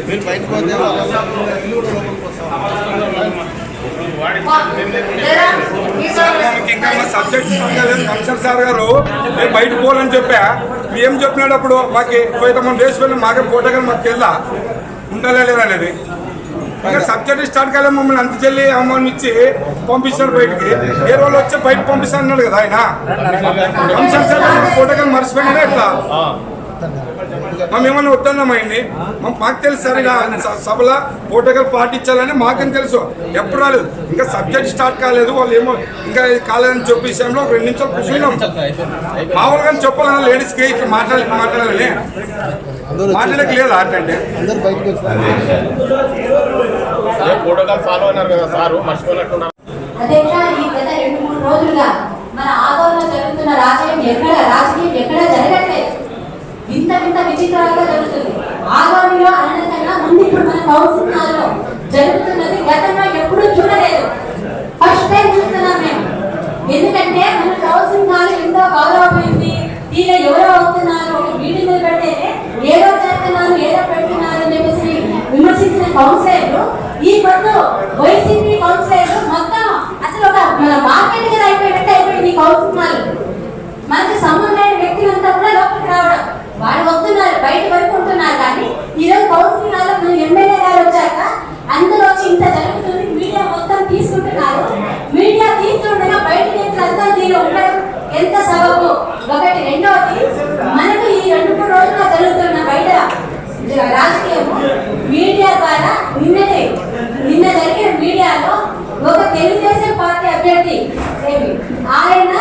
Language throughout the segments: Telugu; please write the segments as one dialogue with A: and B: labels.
A: మమ్మల్ని ఇంకా మా సబ్జెక్ట్ కమిషనర్ సార్ గారు నేను బయట పోవాలని చెప్పా. ఏం చెప్పినాడు అప్పుడు? మాకు పోయి మనం డేస్ వెళ్ళి మాకే పోటీ మాకు తెల్లా? ఉండాలా లేదా అనేది? ఇంకా సబ్జెక్ట్ స్టార్ట్ కాలే మమ్మల్ని అంత చెల్లి అమౌంట్ ఇచ్చి పంపిస్తాడు బయటికి. ఏ రోజు వచ్చి బయట పంపిస్తాను అన్నాడు కదా ఆయన? కమిషనర్ సార్ గారు పోటీ మేము ఏమన్నా వద్దన్నామా అండి మాకు తెలుసు సార్ సభలో పోటోకల్ పాటించాలని మాకేం తెలుసు. ఎప్పుడు రాలేదు. ఇంకా సబ్జెక్ట్ స్టార్ట్ కాలేదు. వాళ్ళు ఏమో ఇంకా కాలేదని చెప్పే విషయంలో ఒక రెండు నిమిషాలు కూర్చున్నాం. మామూలుగా చెప్పాలన్నా లేడీస్కి ఇట్లా మాట్లాడాలి మాట్లాడాలని. మాట్లాడక లేదు అంటే.
B: ప్రోటోకాల్ ఫాలో అయినారు కదా సారు? మర్చిపోయినట్టున్నారు.
C: అధ్యక్ష ఈ గత రెండు మూడు రోజులుగా మన ఆదోళన జరుగుతున్న రాజకీయం ఎక్కడ రాజకీయం ఎక్కడ జరగట్లేదు? ఇంత ఇంత విచిత్రాలుగా జరుగుతుంది. ఆగామిలో అనంతంగా ముందు ఇప్పుడు మన కౌన్సిల్ జరుగుతున్నది గతంలో ఎప్పుడూ చూడలేదు. ఫస్ట్ టైం చూస్తున్నాం మేము. ఎందుకంటే మన కౌన్సిల్ ఎంతో గౌరవమైంది. దీనిలో ఎవరో అవుతున్నారు? ఒక పెడితేనే ఏదో చేస్తున్నారు ఏదో పెడుతున్నారు అని చెప్పేసి విమర్శించిన కౌన్సిలర్లు ఈ పొద్దు వైసీపీ కౌన్సిలర్లు మొత్తం అసలు ఒక మన మార్కెట్గా అయిపోయినట్టు అయిపోయింది ఈ కౌన్సిల్ మనకి సంబంధం వ్యక్తులంతా కూడా లోపలికి రావడం. వారు వస్తున్నారు బయట వరకు ఉంటున్నారు కానీ ఈరోజు కౌన్సిలింగ్ హాల్లో మన ఎమ్మెల్యే గారు వచ్చాక అందరూ వచ్చి ఇంత జరుగుతుంది మీడియా మొత్తం తీసుకుంటున్నారు. మీడియా తీస్తుండగా బయట నేతలంతా దీనిలో ఉండడం ఎంత సబబు? ఒకటి రెండవది మనకు ఈ రెండు మూడు రోజులుగా జరుగుతున్న బయట రాజకీయము మీడియా ద్వారా నిన్ననే నిన్న జరిగిన మీడియాలో ఒక తెలుగుదేశం పార్టీ అభ్యర్థి ఆయన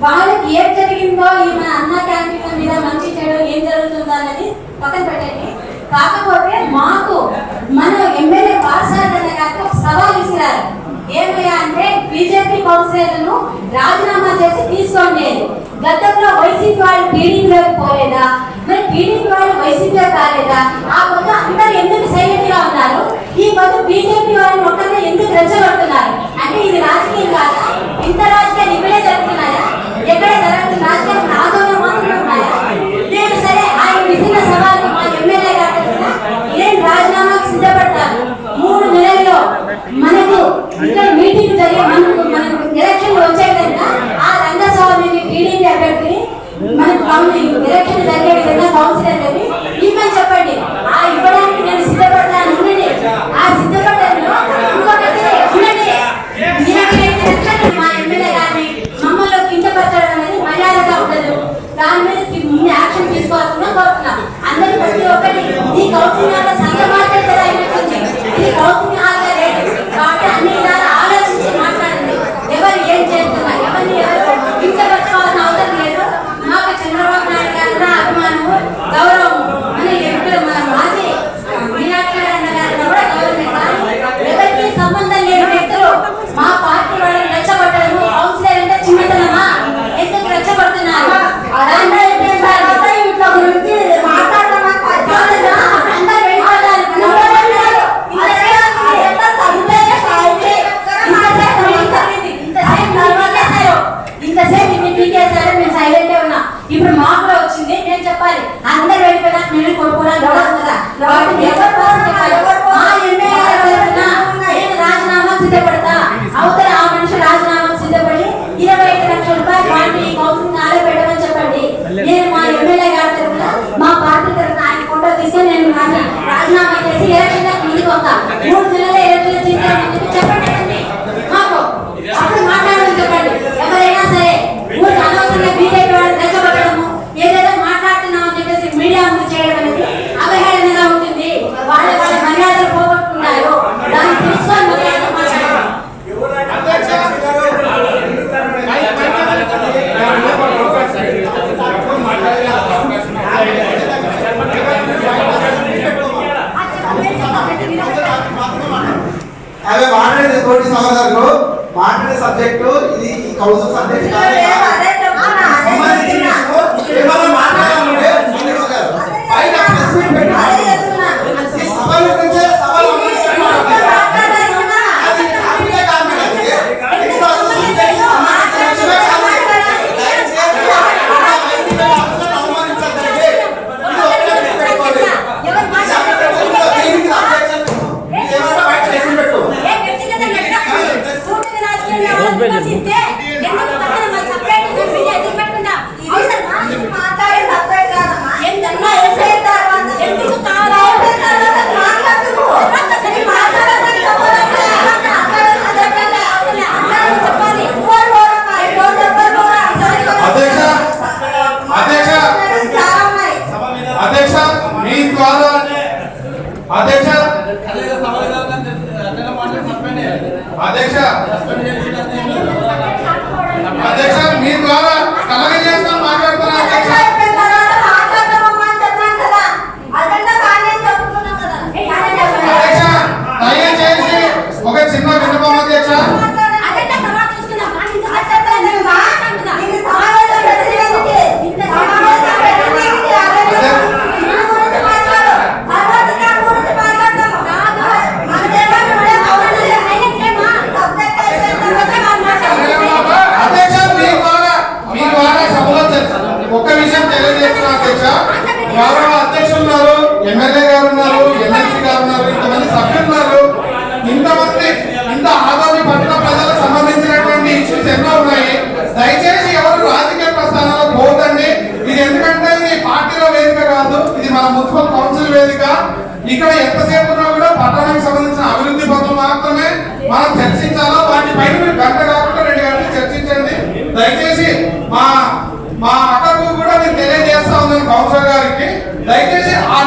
C: వాళ్ళకి ఏం జరిగిందో ఈ మన అన్న క్యాంటీన్ల జరుగుతుందో పక్కన పెట్టండి. కాకపోతే మాకు మన ఎమ్మెల్యే పార్సాద్ అన్న గారికి సవాల్ ఇచ్చినారు ఏమయ్యా అంటే బీజేపీ కౌన్సిలర్లను రాజీనామా చేసి తీసుకోండి. గతంలో వైసీపీ వాళ్ళు టీడీపీలోకి పోలేదా? మరి టీడీపీ వాళ్ళు వైసీపీలో కాలేదా ఆ పొద్దు అందరూ ఎందుకు సైలెంట్గా ఉన్నారు? ఈ పొద్దు బీజేపీ వాళ్ళు ఒక్కరిని ఎందుకు రెచ్చగొడుతున్నారు? అంటే ఇది రాజకీయం కాదా? ఇంత రాజకీయాలు ఇక్కడే జరుగుతున్నాయా? ఎక్కడ
D: జరగదు మాట్లాడే తోటి సమాధానంలో మాట్లాడే సబ్జెక్టు ఇది కౌసల్ సబ్జెక్ట్ కాదు mesmo.
E: అధ్యక్ష అధ్యక్ష మీ ద్వారా కలగజేస్తాం. ఇక్కడ ఎంతసేపు ఉన్నా కూడా పట్టణానికి సంబంధించిన అభివృద్ధి పనులు మాత్రమే మనం చర్చించాలా? వాటిపైన మీరు గంట కాకుండా రెండు గంటలు చర్చించండి. దయచేసి మా మా అక్కకు కూడా నేను తెలియజేస్తా ఉన్నాను కౌన్సిలర్ గారికి. దయచేసి ఆ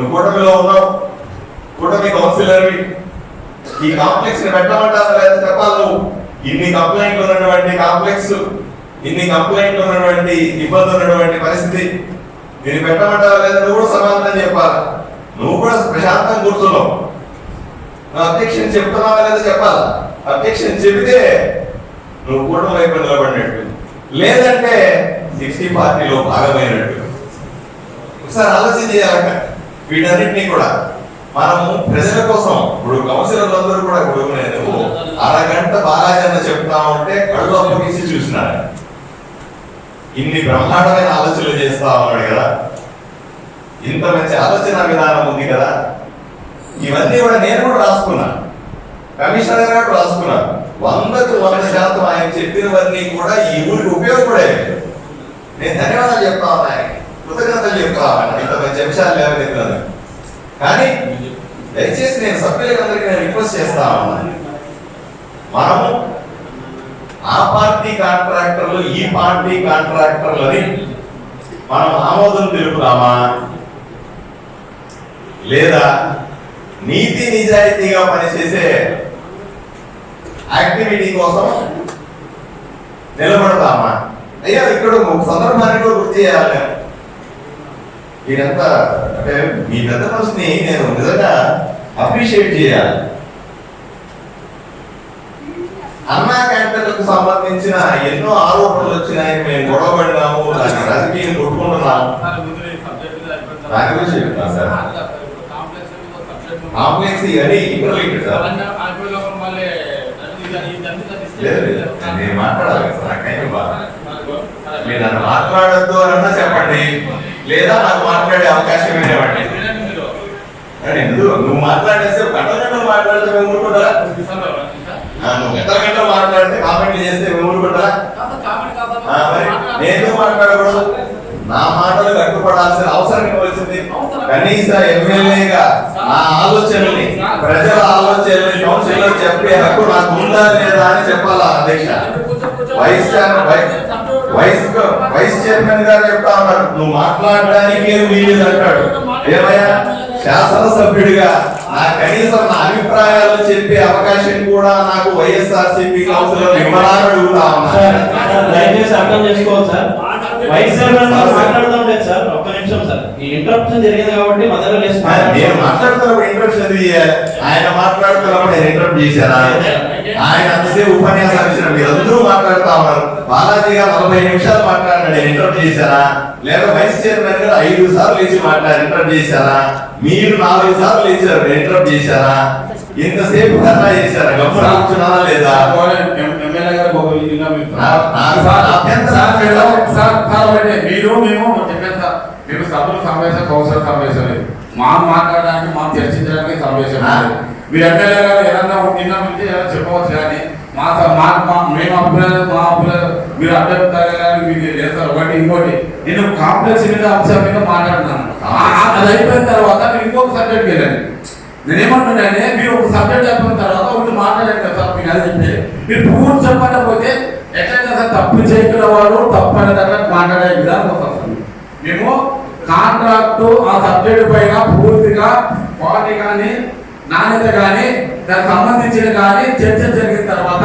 F: నువ్వు కూటమిలో ఉన్నావు. కూటమి కౌన్సిలర్వి. ఈ కాంప్లెక్స్ని పెట్టమంటావా లేదా చెప్పాలి నువ్వు? ఇన్ని కంప్లైంట్లు ఉన్నటువంటి కాంప్లెక్స్ ఇన్ని కంప్లైంట్లు ఉన్నటువంటి ఇబ్బంది ఉన్నటువంటి పరిస్థితి. దీన్ని పెట్టమంటావా లేదా నువ్వు కూడా సమాధానం చెప్పాలి? నువ్వు కూడా ప్రశాంతంగా కూర్చున్నావు. నువ్వు అబ్జెక్షన్ చెప్తున్నావా లేదా చెప్పాలి? అబ్జెక్షన్ చెబితే నువ్వు కూటమి వైపు నిలబడినట్టు. లేదంటే సిక్స్టీ పార్టీలో భాగమైనట్టు. ఒకసారి ఆలోచన చేయాలక వీటన్నిటినీ కూడా మనము ప్రజల కోసం ఇప్పుడు కౌన్సిలర్లు అందరూ కూడా ఇప్పుడు నేను అరగంట బాలాజన్న చెప్తా ఉంటే కళ్ళు అప్పగించి చూసినాడు ఇన్ని బ్రహ్మాండమైన ఆలోచనలు చేస్తా ఉన్నాడు కదా. ఇంత మంచి ఆలోచన విధానం ఉంది కదా. ఇవన్నీ కూడా నేను కూడా రాసుకున్నా. కమిషనర్ గారు రాసుకున్నా. వందకు వంద శాతం ఆయన చెప్పినవన్నీ కూడా ఈ ఊరికి ఉపయోగపడేవి. నేను ధన్యవాదాలు చెప్తా ఉన్నా ఆయనకి. కృతజ్ఞతలు చెప్తా ఇంత మంచి అంశాలు లేవనెత్తాను కానీ దయచేసి నేను సభ్యులందరికీ నేను రిక్వెస్ట్ చేస్తా ఉన్నాను. మనము ఆ పార్టీ కాంట్రాక్టర్లు ఈ పార్టీ కాంట్రాక్టర్లని మనం ఆమోదం తెలుపుదామా? లేదా నీతి నిజాయితీగా పనిచేసే యాక్టివిటీ కోసం నిలబడతామా? అయ్యా ఇక్కడ ఒక సందర్భాన్ని కూడా గుర్తు చేయాలి మీరంతా అంటే మీ పెద్ద మనసుని నేను నిజంగా అప్రిషియేట్ చేయాలి. అన్నా క్యాంటీన్లకు సంబంధించిన ఎన్నో ఆరోపణలు వచ్చినాయి. మేము గొడవ పడినాము దాన్ని రాజకీయం కొట్టుకుంటున్నాము. దాని గురించి చెప్తున్నాను సార్. కాంప్లెక్స్ ఇవన్నీ ఇంటర్లీటెడ్ సార్. లేదు నేను మాట్లాడాలి? కదా సార్ నాకు టైం మీరు నన్ను మాట్లాడద్దు అన్నా చెప్పండి. లేదా నాకు మాట్లాడే అవకాశం ఎందుకు నువ్వు మాట్లాడేస్తే గంట గంటలు మాట్లాడితే మేము ఊరుకుంటారా? ఆ, నువ్వు గంటల గంటలు మాట్లాడితే కామెంట్లు చేస్తే మేము ఊరుకుంటారా? ఆ, మరి నేను మాట్లాడకూడదు? నా మాటలు కట్టుపడాల్సిన అవసరం ఇవ్వాల్సింది కనీస ఎమ్మెల్యేగా నా ఆలోచనల్ని ప్రజల ఆలోచనల్ని కౌన్సిల్లో చెప్పే హక్కు నాకు ఉందా లేదా అని చెప్పాలా అధ్యక్ష? Vice vi- vice vice chairman గారు చెప్తా ఉన్నారు. నువ్వు మాట్లాడడానికి వీలు అంటాడు. ఏమయ్యా శాసనసభ్యుడిగా నా కనీసం నా అభిప్రాయాలు చెప్పే అవకాశం కూడా నాకు వైఎస్ఆర్ సిపి కౌన్సిలర్ ఇవ్వాలని అడుగుతా
G: సార్
F: ఉన్నా
G: దయచేసి అర్థం చేసుకోవాలి సార్. వైస్ చైర్మన్ మాట్లాడదాం లేదు సార్. ఒక్క నిమిషం సార్ ఈ ఇంటరప్షన్ జరిగింది కాబట్టి మధ్యలో
F: నేను మాట్లాడుతున్నప్పుడు ఇయ్యాలి? ఆయన మాట్లాడుతున్నప్పుడు నేను ఇంటరప్ట్ చేశానా ఆయన అంతసేపు ఉపన్యాసం ఇచ్చిన మీరందరూ మాట్లాడుతా ఉన్నారు బాలాజీ గారు నలభై నిమిషాలు మాట్లాడినాడు నేను ఇంటరప్ట్ చేశానా లేదా వైస్ చైర్మన్ గారు ఐదు సార్లు లేచి మాట్లాడి ఇంటరప్ట్ చేశానా మీరు నాలుగు సార్లు లేచారు నేను ఇంటరప్ట్ చేశానా ఇంతసేపు ధర్నా చేశారా గమ్మున కూర్చున్నానా లేదా అభ్యంతరం
B: సార్, మీరు-
F: లేదు.
B: మేము సభలు సమావేశం కౌన్సిలర్ సమావేశం లేదు. మా మాట్లాడడానికి మా చర్చించడానికి సమావేశం. లేదు. మీరు ఎమ్మెల్యే గారు ఏదన్నా నిన్న ఏదైనా చెప్పవచ్చు కానీ మా మా మేము అభిప్రాయాలు మా అభిప్రాయాలు మీరు అభ్యర్థాలు కానీ మీకు సార్ ఒకటి ఇంకోటి. నేను కాంప్లెక్స్ మీద అంశం మీద మాట్లాడుతున్నాను అది అయిపోయిన తర్వాత మీరు ఇంకొక సబ్జెక్ట్కి వెళ్ళండి. నేనేమంటున్నానే మీరు ఒక సబ్జెక్ట్ అయిపోయిన తర్వాత ఒకటి మాట్లాడారు కదా సార్ మీకు అది చెప్పి మీరు పూర్తి చెప్పకపోతే ఎట్లయినా సార్ తప్పు చేయకున్న వాడు తప్పు అనేటట్లా మాట్లాడే విధానం. మేము కాంట్రాక్టు ఆ సబ్జెక్ట్ పైన పూర్తిగా క్వాలిటీ కానీ నాణ్యత కానీ దానికి సంబంధించిన కానీ చర్చ జరిగిన తర్వాత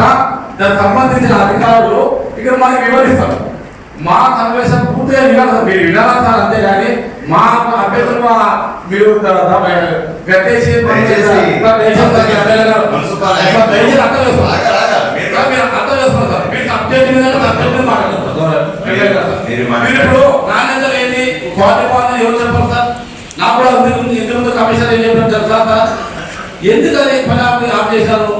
B: దానికి సంబంధించిన అధికారులు ఇక్కడ మనకి వివరిస్తారు. మా సమావేశం పూర్తిగా వినాలి. మీరు వినాలి సార్ అంతేగాని మా అభ్యర్థులు మీరు గట్టేసి
F: మీరు-
B: సార్, మీరు సబ్జెక్ట్ మీద సబ్జెక్ట్ మాట్లాడతారు. ఇప్పుడు నాణ్యత ఏంటి క్వాలిటీ ఎవరు చెప్పారు సార్ నాకు కూడా ఉంది. ఇంతకు కమిషన్ ఏం చెప్పారు తెలుసా? సార్ పని ఆఫ్ చేశారు?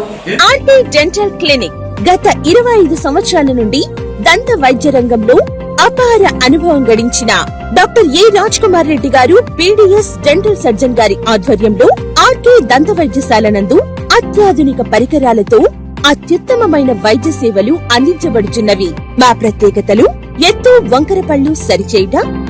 H: ఆర్టీ డెంటల్ క్లినిక్ గత ఇరవై ఐదు సంవత్సరాల నుండి దంత వైద్య రంగంలో అపార అనుభవం గడించిన doctor A Raj Kumar Reddy garu BDS dental surgeon గారి ఆధ్వర్యంలో ఆర్కే దంత వైద్యశాల నందు అత్యాధునిక పరికరాలతో అత్యుత్తమమైన వైద్య సేవలు అందించబడుచున్నవి. మా ప్రత్యేకతలు ఎత్తు వంకరపళ్ళు సరిచేయట